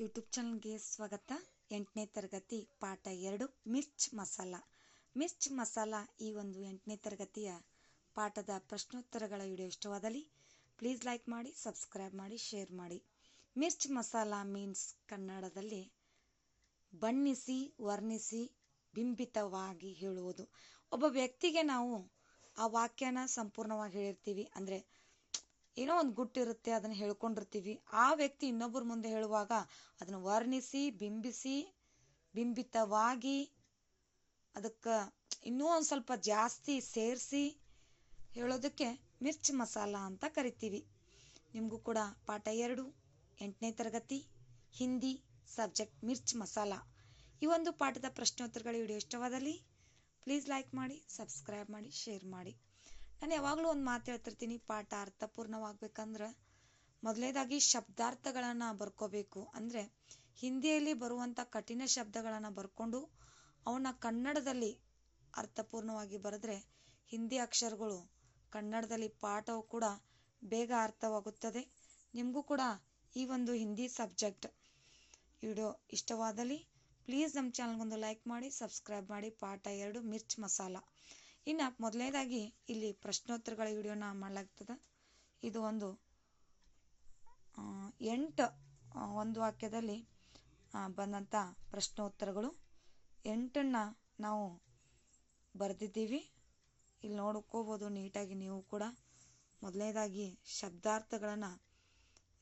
YouTube ಚಾನಲ್ಗೆ ಸ್ವಾಗತ. ಎಂಟನೇ ತರಗತಿ ಪಾಠ ಎರಡು, ಮಿರ್ಚ್ ಮಸಾಲ. ಮಿರ್ಚ್ ಮಸಾಲ ಈ ಒಂದು ಎಂಟನೇ ತರಗತಿಯ ಪಾಠದ ಪ್ರಶ್ನೋತ್ತರಗಳ ವಿಡಿಯೋ ಇಷ್ಟವಾದಲ್ಲಿ ಪ್ಲೀಸ್ ಲೈಕ್ ಮಾಡಿ, ಸಬ್ಸ್ಕ್ರೈಬ್ ಮಾಡಿ, ಶೇರ್ ಮಾಡಿ. ಮಿರ್ಚ್ ಮಸಾಲ ಮೀನ್ಸ್ ಕನ್ನಡದಲ್ಲಿ ಬಣ್ಣಿಸಿ, ವರ್ಣಿಸಿ, ಬಿಂಬಿತವಾಗಿ ಹೇಳುವುದು. ಒಬ್ಬ ವ್ಯಕ್ತಿಗೆ ನಾವು ಆ ವಾಕ್ಯನ ಸಂಪೂರ್ಣವಾಗಿ ಹೇಳಿರ್ತೀವಿ. ಅಂದರೆ ಏನೋ ಒಂದು ಗುಟ್ಟಿರುತ್ತೆ, ಅದನ್ನು ಹೇಳ್ಕೊಂಡಿರ್ತೀವಿ. ಆ ವ್ಯಕ್ತಿ ಇನ್ನೊಬ್ಬರ ಮುಂದೆ ಹೇಳುವಾಗ ಅದನ್ನು ವರ್ಣಿಸಿ, ಬಿಂಬಿಸಿ, ಬಿಂಬಿತವಾಗಿ ಅದಕ್ಕೆ ಇನ್ನೂ ಒಂದು ಸ್ವಲ್ಪ ಜಾಸ್ತಿ ಸೇರಿಸಿ ಹೇಳೋದಕ್ಕೆ ಮಿರ್ಚ್ ಮಸಾಲ ಅಂತ ಕರಿತೀವಿ. ನಿಮಗೂ ಕೂಡ ಪಾಠ ಎರಡು, ಎಂಟನೇ ತರಗತಿ, ಹಿಂದಿ ಸಬ್ಜೆಕ್ಟ್ ಮಿರ್ಚ್ ಮಸಾಲ. ಈ ಒಂದು ಪಾಠದ ಪ್ರಶ್ನೋತ್ತರಗಳ ವಿಡಿಯೋ ಇಷ್ಟವಾದಲ್ಲಿ, ಪ್ಲೀಸ್ ಲೈಕ್ ಮಾಡಿ, ಸಬ್ಸ್ಕ್ರೈಬ್ ಮಾಡಿ, ಶೇರ್ ಮಾಡಿ. ನಾನು ಯಾವಾಗಲೂ ಒಂದು ಮಾತು ಹೇಳ್ತಿರ್ತೀನಿ, ಪಾಠ ಅರ್ಥಪೂರ್ಣವಾಗಬೇಕಂದ್ರೆ. ಮೊದಲನೇದಾಗಿ ಶಬ್ದಾರ್ಥಗಳನ್ನು ಬರ್ಕೋಬೇಕು. ಅಂದರೆ ಹಿಂದಿಯಲ್ಲಿ ಬರುವಂಥ ಕಠಿಣ ಶಬ್ದಗಳನ್ನು ಬರ್ಕೊಂಡು ಅವನ್ನ ಕನ್ನಡದಲ್ಲಿ ಅರ್ಥಪೂರ್ಣವಾಗಿ ಬರೆದ್ರೆ ಹಿಂದಿ ಅಕ್ಷರಗಳು, ಕನ್ನಡದಲ್ಲಿ ಪಾಠವು ಕೂಡ ಬೇಗ ಅರ್ಥವಾಗುತ್ತದೆ. ನಿಮಗೂ ಕೂಡ ಈ ಒಂದು ಹಿಂದಿ ಸಬ್ಜೆಕ್ಟ್ ವಿಡಿಯೋ ಇಷ್ಟವಾದಲ್ಲಿ, ಪ್ಲೀಸ್ ನಮ್ಮ ಚಾನಲ್ಗೊಂದು ಲೈಕ್ ಮಾಡಿ, ಸಬ್ಸ್ಕ್ರೈಬ್ ಮಾಡಿ. ಪಾಠ ಎರಡು, ಮಿರ್ಚ್ ಮಸಾಲ. ಇನ್ನು ಮೊದಲನೇದಾಗಿ ಇಲ್ಲಿ ಪ್ರಶ್ನೋತ್ತರಗಳ ವಿಡಿಯೋನ ಮಾಡಲಾಗ್ತದೆ. ಇದು ಒಂದು ಎಂಟು ಒಂದು ವಾಕ್ಯದಲ್ಲಿ ಬಂದಂಥ ಪ್ರಶ್ನೋತ್ತರಗಳು. ಎಂಟನ್ನು ನಾವು ಬರೆದಿದ್ದೀವಿ. ಇಲ್ಲಿ ನೋಡ್ಕೋಬೋದು ನೀಟಾಗಿ ನೀವು ಕೂಡ. ಮೊದಲನೇದಾಗಿ ಶಬ್ದಾರ್ಥಗಳನ್ನು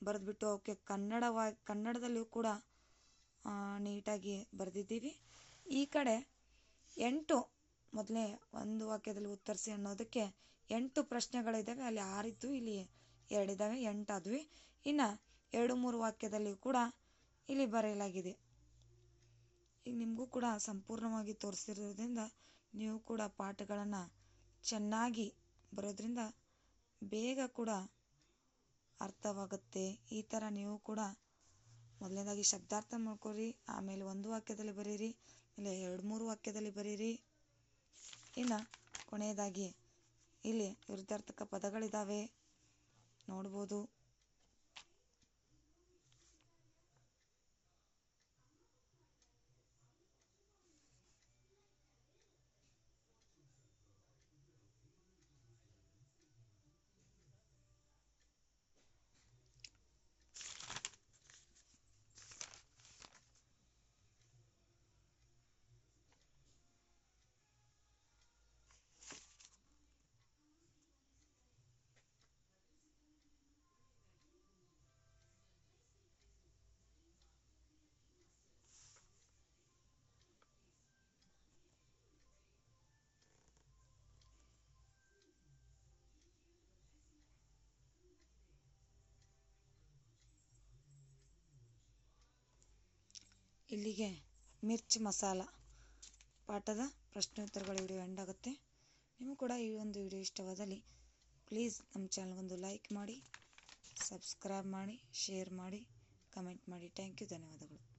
ಬರೆದ್ಬಿಟ್ಟು ಅವಕ್ಕೆ ಕನ್ನಡವಾಗಿ ಕನ್ನಡದಲ್ಲಿಯೂ ಕೂಡ ನೀಟಾಗಿ ಬರೆದಿದ್ದೀವಿ. ಈ ಕಡೆ ಎಂಟು ಮೊದಲೇ ಒಂದು ವಾಕ್ಯದಲ್ಲಿ ಉತ್ತರಿಸಿ ಅನ್ನೋದಕ್ಕೆ ಎಂಟು ಪ್ರಶ್ನೆಗಳಿದ್ದಾವೆ ಅಲ್ಲಿ ಆರಿತ್ತು ಇಲ್ಲಿ ಎರಡಿದ್ದಾವೆ ಎಂಟಾದ್ವಿ. ಇನ್ನು ಎರಡು ಮೂರು ವಾಕ್ಯದಲ್ಲಿ ಕೂಡ ಇಲ್ಲಿ ಬರೆಯಲಾಗಿದೆ. ಈಗ ನಿಮಗೂ ಕೂಡ ಸಂಪೂರ್ಣವಾಗಿ ತೋರಿಸಿರೋದ್ರಿಂದ ನೀವು ಕೂಡ ಪಾಠಗಳನ್ನು ಚೆನ್ನಾಗಿ ಬರೋದ್ರಿಂದ ಬೇಗ ಕೂಡ ಅರ್ಥವಾಗುತ್ತೆ. ಈ ಥರ ನೀವು ಕೂಡ ಮೊದಲನೇದಾಗಿ ಶಬ್ದಾರ್ಥ ಮಾಡ್ಕೊರಿ ಆಮೇಲೆ ಒಂದು ವಾಕ್ಯದಲ್ಲಿ ಬರೀರಿ ಇಲ್ಲ ಎರಡು ಮೂರು ವಾಕ್ಯದಲ್ಲಿ ಬರೀರಿ. ಇನ್ನು ಕೊನೆಯದಾಗಿ ಇಲ್ಲಿ ವಿರುದ್ಧಾರ್ಥಕ ಪದಗಳಿದ್ದಾವೆ ನೋಡ್ಬೋದು. ಇಲ್ಲಿಗೆ ಮಿರ್ಚ್ ಮಸಾಲ ಪಾಠದ ಪ್ರಶ್ನೋತ್ತರಗಳ ವಿಡಿಯೋ ಎಂಡ್ ಆಗುತ್ತೆ. ನಿಮಗೂ ಕೂಡ ಈ ಒಂದು ವಿಡಿಯೋ ಇಷ್ಟವಾದಲ್ಲಿ ಪ್ಲೀಸ್ ನಮ್ಮ ಚಾನಲ್ಗೊಂದು ಲೈಕ್ ಮಾಡಿ ಸಬ್ಸ್ಕ್ರೈಬ್ ಮಾಡಿ ಶೇರ್ ಮಾಡಿ ಕಮೆಂಟ್ ಮಾಡಿ. ಥ್ಯಾಂಕ್ ಯು ಧನ್ಯವಾದಗಳು.